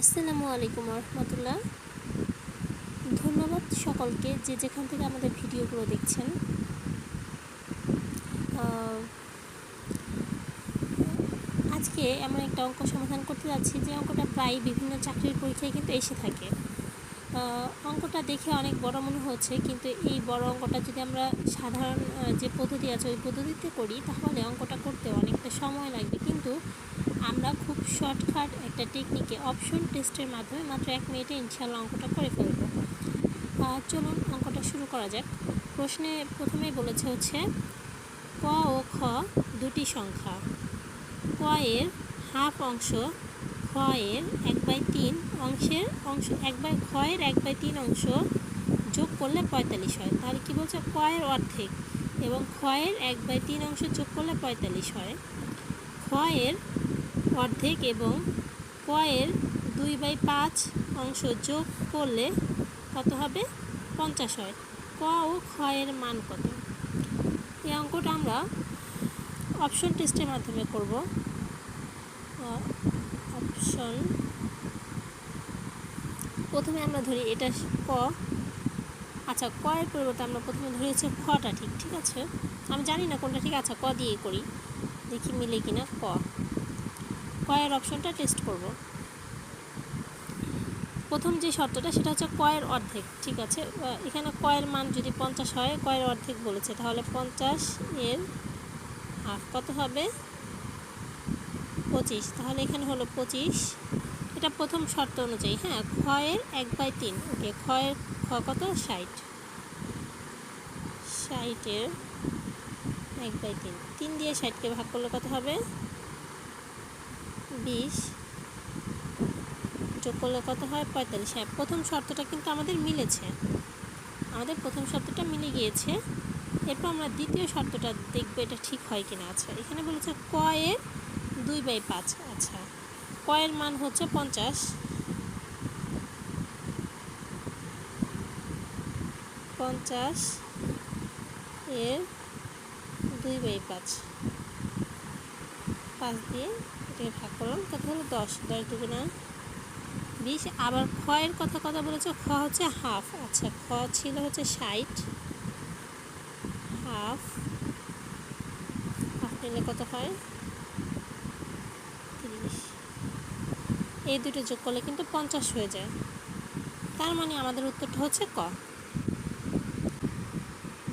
আসসালামু আলাইকুম রহমতুল্লাহ। ধন্যবাদ সকলকে যে যেখান থেকে আমাদের ভিডিওগুলো দেখছেন। আজকে এমন একটা অঙ্ক সমাধান করতে যাচ্ছি যে অঙ্কটা প্রায় বিভিন্ন চাকরির পরীক্ষায় কিন্তু এসে থাকে। অঙ্কটা দেখে অনেক বড় মনে হচ্ছে, কিন্তু এই বড় অঙ্কটা যদি আমরা সাধারণ যে পদ্ধতি আছে ওই পদ্ধতিতে করি, তাহলে অঙ্কটা করতে অনেকটা সময় লাগবে। কিন্তু আমরা খুব শর্টকাট একটা টেকনিকে অপশন টেস্টের মাধ্যমে মাত্র এক মিনিটে ইনশাল্লাহ অঙ্কটা করে ফেলব। চলুন অঙ্কটা শুরু করা যাক। প্রশ্নে প্রথমেই বলেছে হচ্ছে, ক ও খ দুটি সংখ্যা। ক এর হাফ অংশ এর এক বাই তিন অংশের অংশ, এক বাই এর এক বাই তিন অংশ যোগ করলে পঁয়তাল্লিশ হয়। তাহলে কি বলছে? ক এর অর্ধেক এবং এর এক বাই তিন অংশ যোগ করলে পঁয়তাল্লিশ হয়। এর অর্ধেক এবং ক এর দুই বাই পাঁচ অংশ যোগ করলে কত হবে? পঞ্চাশ হয়। ক ও এর মান কত? এই অঙ্কটা আমরা অপশন টেস্টের মাধ্যমে করব। অপশন প্রথমে আমরা ধরি এটা ক। আচ্ছা ক এর পরিবর্তে আমরা প্রথমে ধরি হচ্ছে খটা ঠিক ঠিক আছে? আমি জানি না কোনটা ঠিক আচ্ছা ক দিয়ে করি। দেখি মিলে কিনা ক। কয়ের অপশনটা টেস্ট করব। প্রথম যে শর্তটা, সেটা হচ্ছে কয়ের অর্ধেক, ঠিক আছে? এখানে কয়ের মান যদি পঞ্চাশ হয় কয়ের অর্ধেক বলেছে, তাহলে পঞ্চাশ এর হাফ কত হবে? পঁচিশ। তাহলে এখানে হলো পঁচিশ। এটা প্রথম শর্ত অনুযায়ী হ্যাঁ? ক্ষয়ের এক বাই তিন। ওকে ক্ষয়ের খ কত? ষাট। ষাটের এক বাই তিন। তিন দিয়ে ষাটকে ভাগ করলে কত হবে? বিশ। যোগ করলে কত হয়? পঁয়তাল্লিশ। হ্যাঁ প্রথম শর্তটা কিন্তু আমাদের মিলেছে। আমাদের প্রথম শর্তটা মিলে গিয়েছে। এরপর আমরা দ্বিতীয় শর্তটা দেখব এটা ঠিক হয় কিনা। আচ্ছা এখানে বলেছে কয়ের দুই বাই পাঁচ আচ্ছা। কয়ের মান হচ্ছে পঞ্চাশ। পঞ্চাশ এর দুই বাই পাঁচ। পাঁচ দিয়ে এটাকে ভাগ করলাম কত হলো দশ দশ দুগুণা বিশ। আবার খয়ের কথা কথা বলেছে, খ হচ্ছে হাফ। আচ্ছা খ ছিল হচ্ছে ষাট। হাফ হাফ নিলে কত হয়? এই দুটো যোগ করলে কিন্তু পঞ্চাশ হয়ে যায়। তার মানে আমাদের উত্তরটা হচ্ছে ক।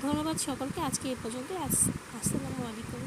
ধন্যবাদ সকলকে, আজকে এ পর্যন্ত আসসালামু আলাইকুম।